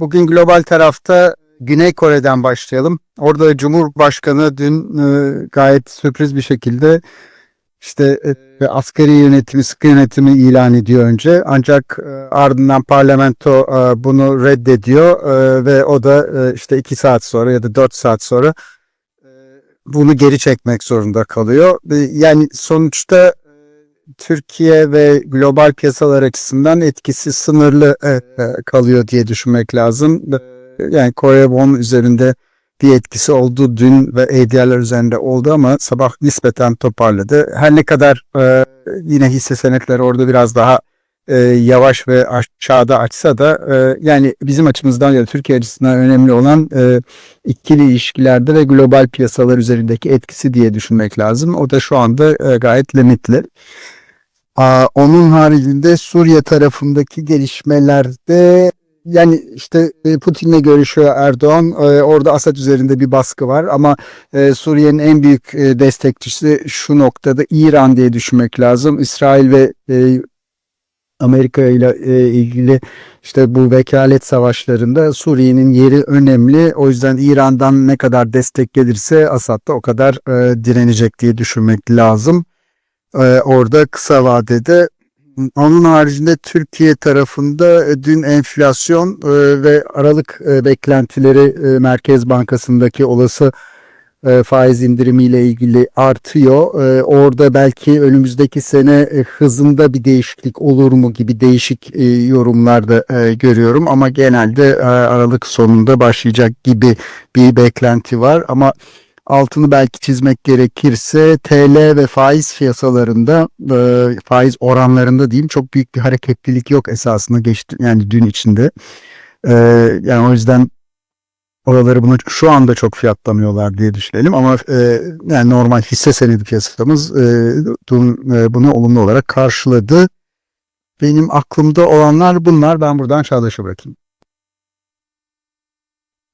bugün global tarafta Güney Kore'den başlayalım. Orada Cumhurbaşkanı dün e, gayet sürpriz bir şekilde işte e, askeri yönetimi, sıkı yönetimi ilan ediyor önce. Ancak e, ardından parlamento e, bunu reddediyor e, ve o da e, işte iki saat sonra ya da dört saat sonra e, bunu geri çekmek zorunda kalıyor. E, Yani sonuçta Türkiye ve global piyasalar açısından etkisi sınırlı e, e, kalıyor diye düşünmek lazım. E, Yani Kore Won üzerinde bir etkisi oldu dün ve ADR'ler üzerinde oldu ama sabah nispeten toparladı. Her ne kadar e, yine hisse senetleri orada biraz daha e, yavaş ve aşağıda açsa da e, yani bizim açımızdan ya Türkiye açısından önemli olan e, ikili ilişkilerde ve global piyasalar üzerindeki etkisi diye düşünmek lazım. O da şu anda e, gayet limitli. Onun haricinde Suriye tarafındaki gelişmelerde yani işte e, Putin'le görüşüyor Erdoğan. E, Orada Asad üzerinde bir baskı var ama e, Suriye'nin en büyük destekçisi şu noktada İran diye düşünmek lazım. İsrail ve Amerika ile ilgili işte bu vekalet savaşlarında Suriye'nin yeri önemli. O yüzden İran'dan ne kadar destek gelirse Asad da o kadar direnecek diye düşünmek lazım. E, orada kısa vadede. Onun haricinde Türkiye tarafında e, dün enflasyon e, ve Aralık e, beklentileri Merkez Bankası'ndaki olası faiz indirimiyle ilgili artıyor. Orada belki önümüzdeki sene hızında bir değişiklik olur mu gibi değişik e, yorumlarda e, görüyorum. Ama genelde Aralık sonunda başlayacak gibi bir beklenti var. Ama altını belki çizmek gerekirse TL ve faiz piyasalarında e, faiz oranlarında diyeyim çok büyük bir hareketlilik yok esasında geçti yani dün içinde. E, yani o yüzden oraları bunu şu anda çok fiyatlamıyorlar diye düşünelim ama e, yani normal hisse senedi piyasamız e, dün, e, bunu olumlu olarak karşıladı. Benim aklımda olanlar bunlar. Ben buradan Çağdaş'a bırakayım.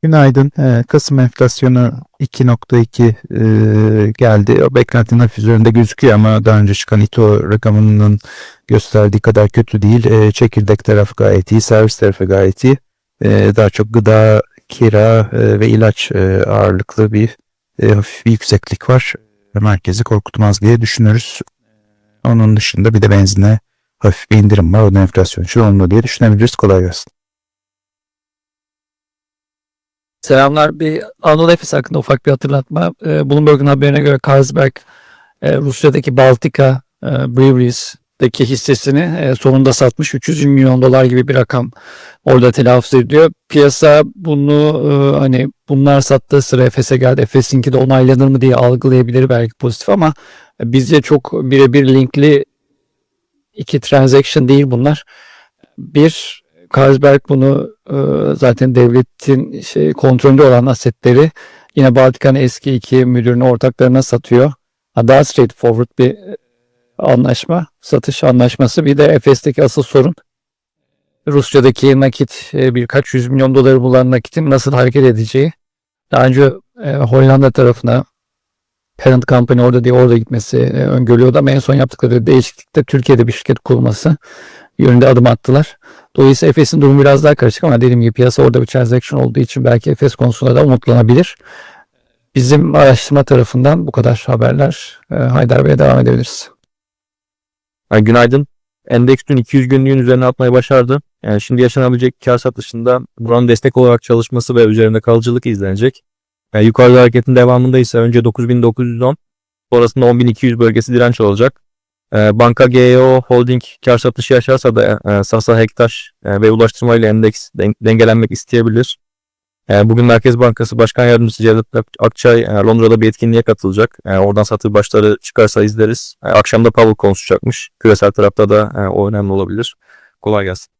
Günaydın. Ee, Kasım enflasyonu 2.2 e, geldi. O beklentinin hafif üzerinde gözüküyor ama daha önce çıkan İTO rakamının gösterdiği kadar kötü değil. E, çekirdek tarafı gayet iyi, servis tarafı gayet iyi. E, daha çok gıda, kira ve ilaç ağırlıklı bir hafif bir yükseklik var. Merkezi korkutmaz diye düşünürüz. Onun dışında bir de benzine hafif bir indirim var. O da enflasyon için olumlu diye düşünebiliriz. Kolay gelsin. Selamlar. Bir Anadolu Efes hakkında ufak bir hatırlatma. Ee, Bloomberg'un haberine göre Carlsberg e, Rusya'daki Baltika e, Brewery's'deki hissesini e, sonunda satmış. 300 milyon dolar gibi bir rakam orada telaffuz ediyor. Piyasa bunu e, hani bunlar sattığı sıra Efes'e geldi. Efes'inki de onaylanır mı diye algılayabilir belki pozitif ama bizce çok birebir linkli iki transaction değil bunlar. Bir Carlsberg bunu e, zaten devletin şey kontrolünde olan asetleri yine Baltika'nın eski iki müdürünün ortaklarına satıyor. Ha, Daha straightforward bir e, anlaşma, satış anlaşması. Bir de Efes'teki asıl sorun Rusya'daki nakit e, birkaç yüz milyon doları bulan nakitin nasıl hareket edeceği. Daha önce Hollanda tarafına parent company orada diye orada gitmesi e, ama en son yaptıkları değişiklikte Türkiye'de bir şirket kurması yönünde adım attılar. Dolayısıyla Efes'in durumu biraz daha karışık ama dediğim gibi piyasa orada bir transaction olduğu için belki Efes konusunda da umutlanabilir. Bizim araştırma tarafından bu kadar haberler. Ee, Haydar Bey'e devam edebiliriz. Günaydın. Endeks dün 200 günlüğün üzerine atmayı başardı. Yani şimdi yaşanabilecek kar satışında buranın destek olarak çalışması ve üzerinde kalıcılık izlenecek. Yani yukarıda hareketin devamında ise önce 9910 sonrasında 10200 bölgesi direnç olacak. Ee, Banka GEO Holding kar satışı yaşarsa da e, Sasa Hektaş e, ve Ulaştırma ile endeks den- dengelenmek isteyebilir. E, bugün Merkez Bankası Başkan Yardımcısı Cevdet Ak- Akçay Londra'da bir etkinliğe katılacak. Oradan satır başları çıkarsa izleriz. Akşam da Powell konuşacakmış. Küresel tarafta da o önemli olabilir. Kolay gelsin.